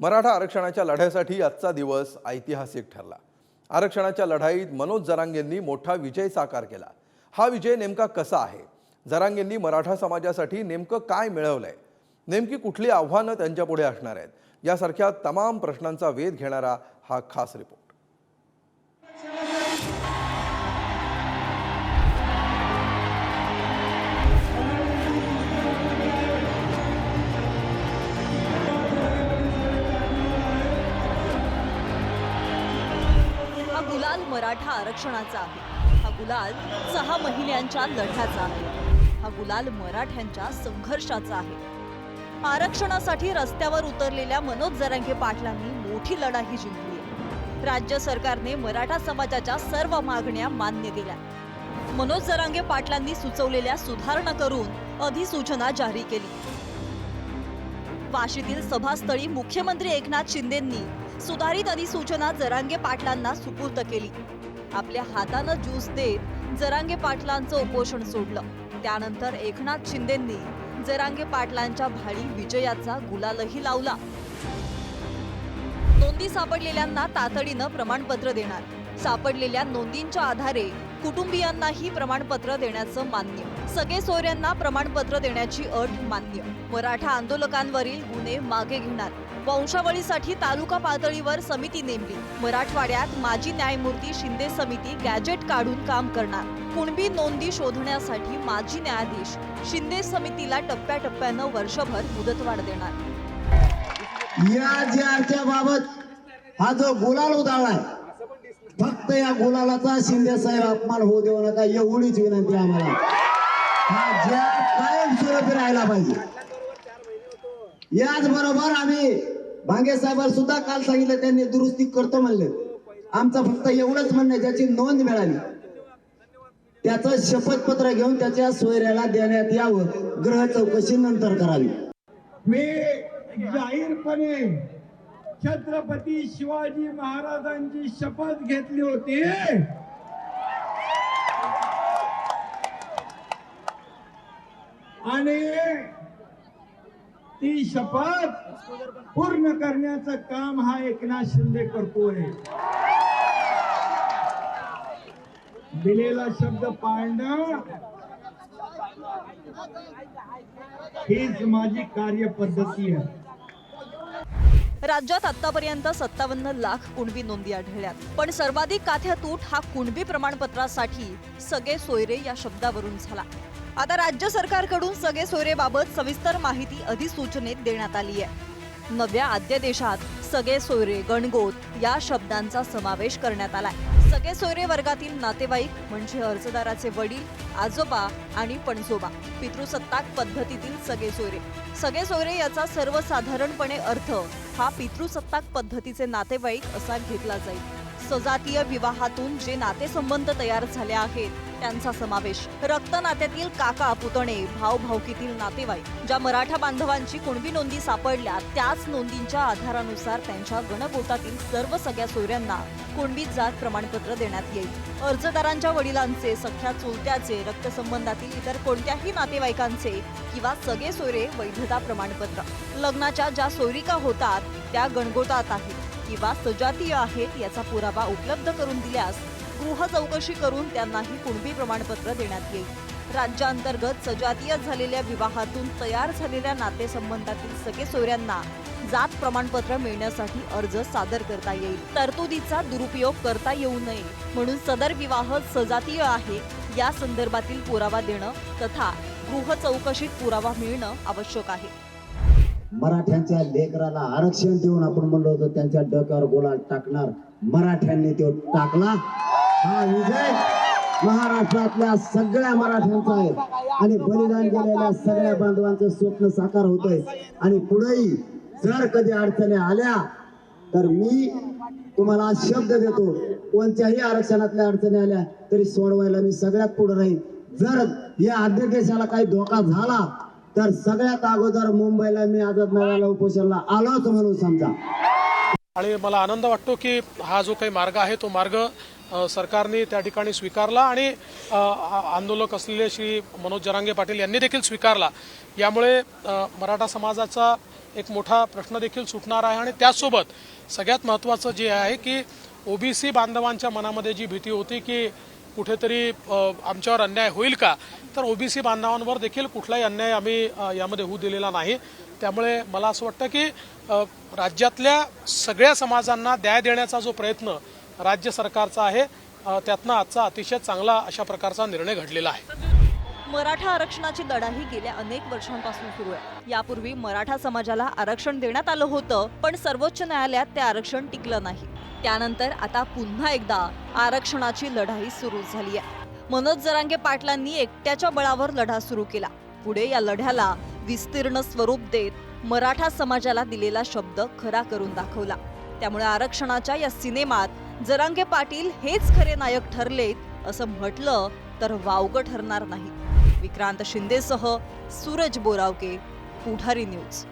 मराठा आरक्षणाच्या लढ्यासाठी आजचा दिवस ऐतिहासिक ठरला. आरक्षणाच्या लढाईत मनोज जरांगेंनी मोठा विजय साकार केला. हा विजय नेमका कसा आहे? जरांगेंनी मराठा समाजासाठी नेमकं काय मिळवलंय? नेमकी कुठली आव्हानं त्यांच्यापुढे असणार आहेत? यासारख्या तमाम प्रश्नांचा वेध घेणारा हा खास रिपोर्ट गुलाल मराठा आरक्षणाचा आहे. हा गुलाल सहा महिन्यांच्या लढ्याचा आहे. हा गुलाल मराठ्यांच्या संघर्षाचा आहे. आरक्षणासाठी रस्त्यावर उतरलेल्या मनोज जरांगे पाटलांनी मोठी लढाई जिंकली आहे. राज्य सरकारने मराठा समाजाच्या सर्व मागण्या मान्य केल्या. मनोज जरांगे पाटलांनी सुचवलेल्या सुधारणा करून अधिसूचना जारी केली. वाशीतील सभास्थळी मुख्यमंत्री एकनाथ शिंदेंनी सुधारित अधिसूचना जरांगे पाटलांना सुपूर्द केली. आपल्या हातानं ज्यूस देत जरांगे पाटलांचं उपोषण सोडलं. त्यानंतर एकनाथ शिंदेंनी जरांगे पाटलांच्या भाळी विजयाचा गुलालही लावला. नोंदी सापडलेल्यांना तातडीनं प्रमाणपत्र देणार. सापडलेल्या नोंदींच्या आधारे कुटुंबियांनाही प्रमाणपत्र देण्याचं मान्य. सगळे सोयऱ्यांना प्रमाणपत्र देण्याची अट मान्य. मराठा आंदोलकांवरील गुन्हे मागे घेणार. वंशावळीसाठी तालुका पातळीवर समिती नेमली. मराठवाड्यात माजी न्यायमूर्ती शिंदे समिती गॅजेट काढून काम करणार. कुणबी नोंदी शोधण्यासाठी माजी न्यायाधीश शिंदे समितीला टप्प्याटप्प्यानं वर्षभर मुदतवाढ देणार. या जे बाबत हा जो गुलाल उधाळलाय फक्त या गुलालाचा? शिंदे साहेब अपमान होऊ देऊ नका एवढीच विनंती आम्हाला. हा ज्या कायम स्वरूपी राहायला पाहिजे. याच बरोबर आम्ही भांगे साहेबांना सुद्धा काल सांगितलं त्यांनी दुरुस्ती करतो म्हणले. आमचं फक्त एवढंच म्हणणं ज्याची नोंद मिळाली. त्याचं शपथपत्र घेऊन त्याच्या सोयऱ्याला देण्यात यावं ग्रह चौकशी नंतर करावी. मी जाहीरपणे छत्रपती शिवाजी महाराजांची शपथ घेतली होती. आणि ती शपथ पूर्ण करण्याचं काम हा एकनाथ शिंदे करतोय. दिलेला शब्द पाळणं हीच माझी कार्यपद्धती आहे. राज्यात आतापर्यंत सत्तावन्न लाख कुणबी नोंदी आढळल्यात. पण सर्वाधिक काथ्या तूट हा कुणबी प्रमाणपत्रासाठी सगळे सोयरे या शब्दावरून झाला. आता राज्य सरकारकडून सगळे सोयरेबाबत सविस्तर माहिती अधिसूचनेत देण्यात आली आहे. नव्या आद्यदेशात सगळे सोयरे गणगोत या शब्दांचा समावेश करण्यात आलाय. सगळे सोयरे वर्गातील नातेवाईक म्हणजे अर्जदाराचे वडील आजोबा आणि पणजोबा पितृसत्ताक पद्धतीतील सगळे सोयरे. सगळे सोयरे याचा सर्वसाधारणपणे अर्थ हा पितृसत्ताक पद्धतीचे नातेवाईक असा घेतला जाईल. सजातीय विवाहातून जे नातेसंबंध तयार झाले आहेत त्यांचा समावेश. रक्त नात्यातील काका पुतणे भाऊ भावकीतील नातेवाईक ज्या मराठा बांधवांची कुणबी नोंदी सापडल्या त्याच नोंदींच्या आधारानुसार त्यांच्या गणगोतातील सर्व सगळ्या सोयऱ्यांना कुणबी जात प्रमाणपत्र देण्यात येईल. अर्जदारांच्या वडिलांचे सख्या चुलत्याचे रक्तसंबंधातील इतर कोणत्याही नातेवाईकांचे किंवा सगळे सोयरे वैधता प्रमाणपत्र. लग्नाच्या ज्या सोयरिका होतात त्या गणगोतात आहेत. किंवा सजातीय आहेत याचा पुरावा उपलब्ध करून दिल्यास गृह चौकशी करून त्यांनाही कुणबी प्रमाणपत्र देण्यात येईल. राज्यांतर्गत सजातीय झालेल्या विवाहातून तयार झालेल्या नातेसंबंधातील सगळे सोयऱ्यांना जात प्रमाणपत्र मिळण्यासाठी अर्ज सादर करता येईल. तरतुदीचा दुरुपयोग करता येऊ नये म्हणून सदर विवाह सजातीय आहे या संदर्भातील पुरावा देणं तथा गृह चौकशीत पुरावा मिळणं आवश्यक आहे. मराठ्यांच्या लेकराला आरक्षण देऊन आपण म्हणलो होतो त्यांच्या डोक्यावर गोला टाकणार मराठ्यांनी तो टाकला. हा विजय महाराष्ट्रातल्या सगळ्या मराठ्यांचा आहे. आणि बलिदान गेलेल्या सगळ्या बांधवांचं स्वप्न साकार होतंय. आणि पुढेही जर कधी अडचणी आल्या तर मी तुम्हाला शब्द देतो कोणत्याही आरक्षणातल्या अडचणी आल्या तरी सोडवायला मी सगळ्यात पुढे राहील जर या अध्यादेशाला काही धोका झाला तर सगळ्यात अगोदर मुंबईला मी आझाद मैदानाला उपोषणाला आलोच म्हणून समजा. आणि मला आनंद वाटतो की हा जो काही मार्ग आहे तो मार्ग सरकारने त्या ठिकाणी स्वीकारला आणि आंदोलक असलेले श्री मनोज जरांगे पाटील यांनी देखील स्वीकारला. यामुळे मराठा समाजाचा एक मोठा प्रश्न देखील सुटणार आहे आणि त्याचसोबत सगळ्यात महत्त्वाचं जे आहे की ओबीसी बांधवांच्या मनामध्ये जी भीती होती की कुठेतरी आमच्यावर अन्याय होईल का? तर ओबीसी बांधवांवर देखील कुठलाही अन्याय आम्ही यामध्ये होऊ दिलेला नाही. त्यामुळे मला असं वाटतं की राज्यातल्या सगळ्या समाजांना न्याय देण्याचा जो प्रयत्न राज्य सरकारचा आहे त्यातनं आजचा अतिशय चांगला अशा प्रकारचा निर्णय घडलेला आहे. मराठा आरक्षणाची लढाई गेल्या अनेक वर्षांपासून सुरू आहे. यापूर्वी मराठा समाजाला आरक्षण देण्यात आलं होतं पण सर्वोच्च न्यायालयात ते आरक्षण टिकलं नाही. त्यानंतर आता पुन्हा एकदा आरक्षणाची लढाई सुरू झाली आहे. मनोज जरांगे पाटलांनी एकट्याच्या बळावर लढा सुरू केला. पुढे या लढ्याला विस्तीर्ण स्वरूप देत मराठा समाजाला दिलेला शब्द खरा करून दाखवला. त्यामुळे आरक्षणाच्या या सिनेमात जरांगे पाटील हेच खरे नायक ठरलेत असं म्हटलं तर वावगं ठरणार नाही. विक्रांत शिंदेसह सूरज बोरावके पुढारी न्यूज.